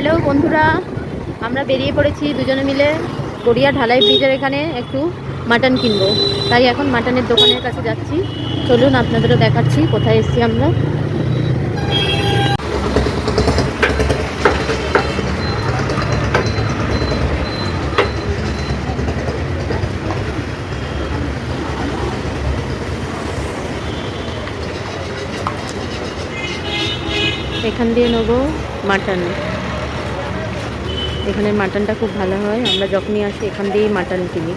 Hello বন্ধুরা, আমরা বেরিয়ে পড়েছি দুজনে মিলে গড়িয়া ঢালাই ব্রিজের এখানে একটু মাটন কিনবো। তাই এখন মাটনের দোকানের কাছে যাচ্ছি। চলুন আপনাদেরও দেখাচ্ছি কোথায় এসেছি আমরা। এখান দিয়ে নেব মাটন। এখানের মাটনটা খুব ভালো হয়। আমরা যখনই আসি এখান দিয়েই মাটন কিনি।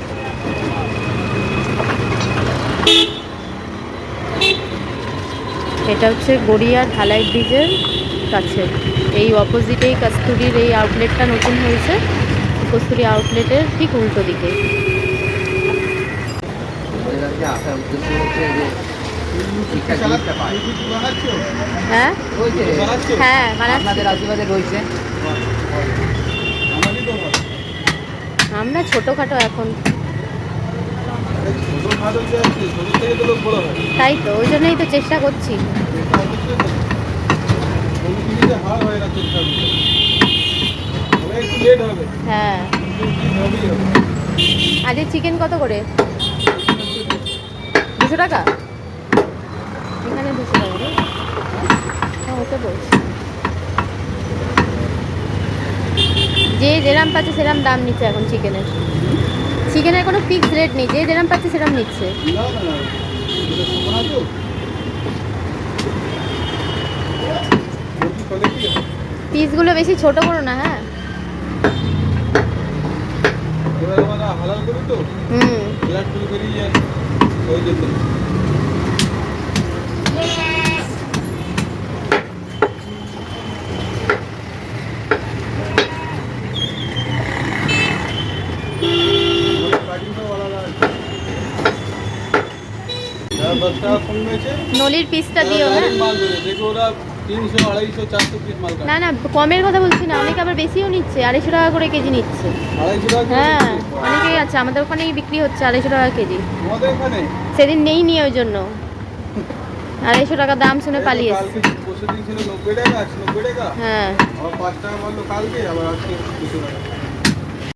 এটা হচ্ছে গড়িয়া ঢালাই ব্রিজের কাছে। এই অপোজিটেই কস্তুরির এই আউটলেটটা নতুন হয়েছে। কস্তুরি আউটলেটের ঠিক উল্টো দিকে। হ্যাঁ? হ্যাঁ উদ্দেশ্য হচ্ছে আমরা ছোটোখাটো এখন। তাই তো, ওই জন্যই তো চেষ্টা করছি। হ্যাঁ। আজকে চিকেন কত করে? দুশো টাকা? এখানে দুশো টাকা হ্যাঁ ওটা বলছি। যে যেরাম পাচ্ছে সেরাম দাম নিচ্ছে এখন চিকেনের চিকেনের কোনো ফিক্স রেট নেই যে যেরাম পাচ্ছে সেরাম নিচ্ছে। পিসগুলো বেশি ছোট করো না হ্যাঁ। হুম। দশ টাকা নলির পিসটা দিও হ্যাঁ। মাল দেবে দেখো ওরা তিনশো আড়াইশো চারশো পিস মাল না না কমের কথা বলছি না অনেকে আবার বেশিও নিচ্ছে আড়াইশো টাকা করে কেজি নিচ্ছে। আড়াইশো টাকা হ্যাঁ অনেকেই আছে আমাদের ওখানেই বিক্রি হচ্ছে আড়াইশো টাকা কেজি। আমাদের সেদিন নেই নিয়ে ওই জন্য। আড়াইশো টাকা দাম শুনে পালিয়ে টাকা টাকা। হ্যাঁ। টাকা বলল কালকে আবার আজকে টাকা।